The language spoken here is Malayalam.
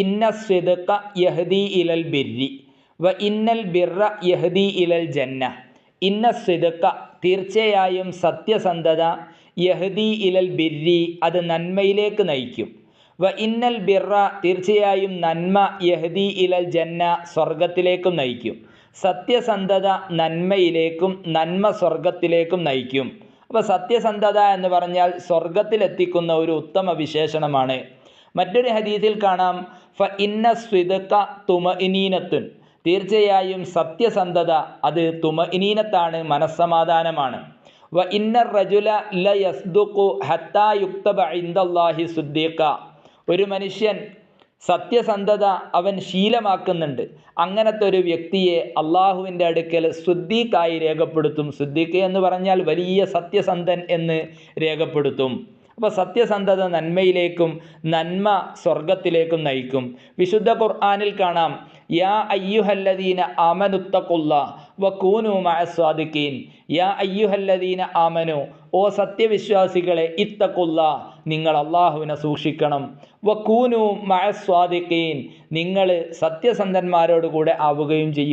ഇന്ന സ്വിദക്ക യഹദി ഇലൽ ബിർരി വ ഇന്നൽ ബിർറ യഹദി ഇലൽ ജന്ന. ഇന്ന സ്വിദക്ക തീർച്ചയായും സത്യസന്ധത യഹദി ഇലൽ ബിരി അത് നന്മയിലേക്ക് നയിക്കും. വ ഇന്നൽ ബിറ തീർച്ചയായും നന്മ യഹദി ഇലൽ ജന്ന സ്വർഗത്തിലേക്കും നയിക്കും. സത്യസന്ധത നന്മയിലേക്കും നന്മ സ്വർഗത്തിലേക്കും നയിക്കും. അപ്പോൾ സത്യസന്ധത എന്ന് പറഞ്ഞാൽ സ്വർഗത്തിലെത്തിക്കുന്ന ഒരു ഉത്തമ വിശേഷണമാണ്. മറ്റൊരു ഹദീസിൽ കാണാം ഫ ഇന്ന സ്വിതക്ക തുമ ഇനീനത്തുൻ തീർച്ചയായും സത്യസന്ധത അത് തുമ ഇനീനത്താണ് മനസ്സമാധാനമാണ്. വ ഇന്ന റജുല ല ഹത്താ യുക്തബ ഇന്ദല്ലാഹി സുദ്ദീഖ. ഒരു മനുഷ്യൻ സത്യസന്ധത അവൻ ശീലമാക്കുന്നുണ്ട്. അങ്ങനത്തെ ഒരു വ്യക്തിയെ അള്ളാഹുവിന്റെ അടുക്കൽ സുദ്ദീഖായി രേഖപ്പെടുത്തും. സുദ്ദീഖ് എന്ന് പറഞ്ഞാൽ വലിയ സത്യസന്ധൻ എന്ന് രേഖപ്പെടുത്തും. അപ്പോൾ സത്യസന്ധത നന്മയിലേക്കും നന്മ സ്വർഗത്തിലേക്കും നയിക്കും. വിശുദ്ധ ഖുർആാനിൽ കാണാം യാ അയ്യുഹല്ലദീന ആമനുത്തക്കുള്ള വക്കൂനു മഅസ്വാദിക്കീൻ യാ അയ്യുഹല്ലദീന ആമനു ഓ സത്യവിശ്വാസികളെ ഇത്തക്കുള്ള നിങ്ങൾ അള്ളാഹുവിനെ സൂക്ഷിക്കണം. വക്കൂനു മഹസ്വാദിക്കീൻ നിങ്ങൾ സത്യസന്ധന്മാരോടുകൂടെ ആവുകയും ചെയ്യുക